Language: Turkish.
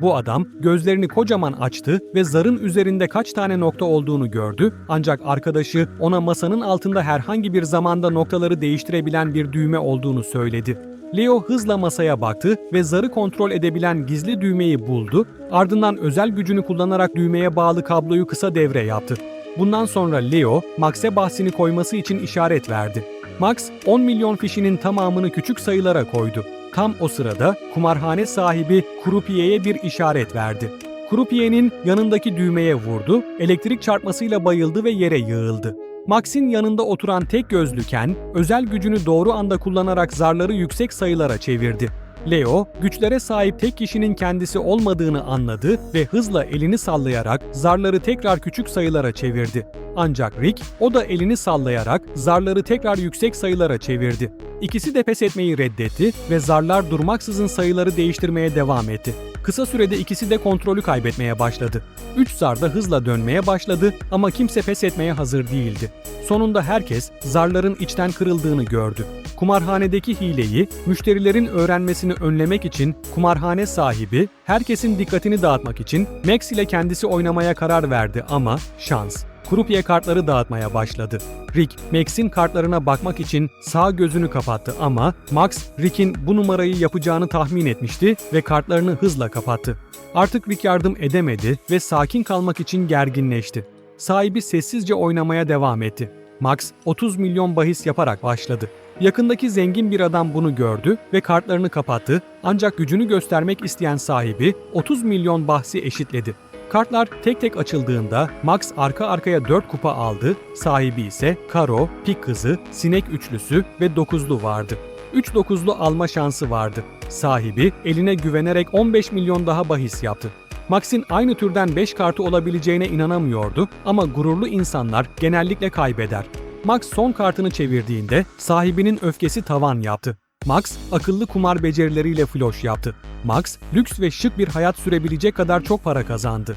Bu adam gözlerini kocaman açtı ve zarın üzerinde kaç tane nokta olduğunu gördü ancak arkadaşı ona masanın altında herhangi bir zamanda noktaları değiştirebilen bir düğme olduğunu söyledi. Leo hızla masaya baktı ve zarı kontrol edebilen gizli düğmeyi buldu, ardından özel gücünü kullanarak düğmeye bağlı kabloyu kısa devre yaptı. Bundan sonra Leo, Max'e bahsini koyması için işaret verdi. Max, 10 milyon fişinin tamamını küçük sayılara koydu. Tam o sırada kumarhane sahibi Krupier'e bir işaret verdi. Krupier'in yanındaki düğmeye vurdu, elektrik çarpmasıyla bayıldı ve yere yığıldı. Max'in yanında oturan tek gözlüken, özel gücünü doğru anda kullanarak zarları yüksek sayılara çevirdi. Leo, güçlere sahip tek kişinin kendisi olmadığını anladı ve hızla elini sallayarak zarları tekrar küçük sayılara çevirdi. Ancak Rick, o da elini sallayarak zarları tekrar yüksek sayılara çevirdi. İkisi de pes etmeyi reddetti ve zarlar durmaksızın sayıları değiştirmeye devam etti. Kısa sürede ikisi de kontrolü kaybetmeye başladı. Üç zar da hızla dönmeye başladı ama kimse pes etmeye hazır değildi. Sonunda herkes zarların içten kırıldığını gördü. Kumarhanedeki hileyi, müşterilerin öğrenmesini önlemek için kumarhane sahibi, herkesin dikkatini dağıtmak için Max ile kendisi oynamaya karar verdi ama şans. Krupye kartları dağıtmaya başladı. Rick, Max'in kartlarına bakmak için sağ gözünü kapattı ama Max, Rick'in bu numarayı yapacağını tahmin etmişti ve kartlarını hızla kapattı. Artık Rick yardım edemedi ve sakin kalmak için gerginleşti. Sahibi sessizce oynamaya devam etti. Max 30 milyon bahis yaparak başladı. Yakındaki zengin bir adam bunu gördü ve kartlarını kapattı ancak gücünü göstermek isteyen sahibi 30 milyon bahsi eşitledi. Kartlar tek tek açıldığında Max arka arkaya 4 kupa aldı, sahibi ise Karo, Pik kızı, Sinek üçlüsü ve dokuzlu vardı. 3 dokuzlu alma şansı vardı. Sahibi eline güvenerek 15 milyon daha bahis yaptı. Max'in aynı türden 5 kartı olabileceğine inanamıyordu ama gururlu insanlar genellikle kaybeder. Max son kartını çevirdiğinde sahibinin öfkesi tavan yaptı. Max akıllı kumar becerileriyle floş yaptı. Max lüks ve şık bir hayat sürebilecek kadar çok para kazandı.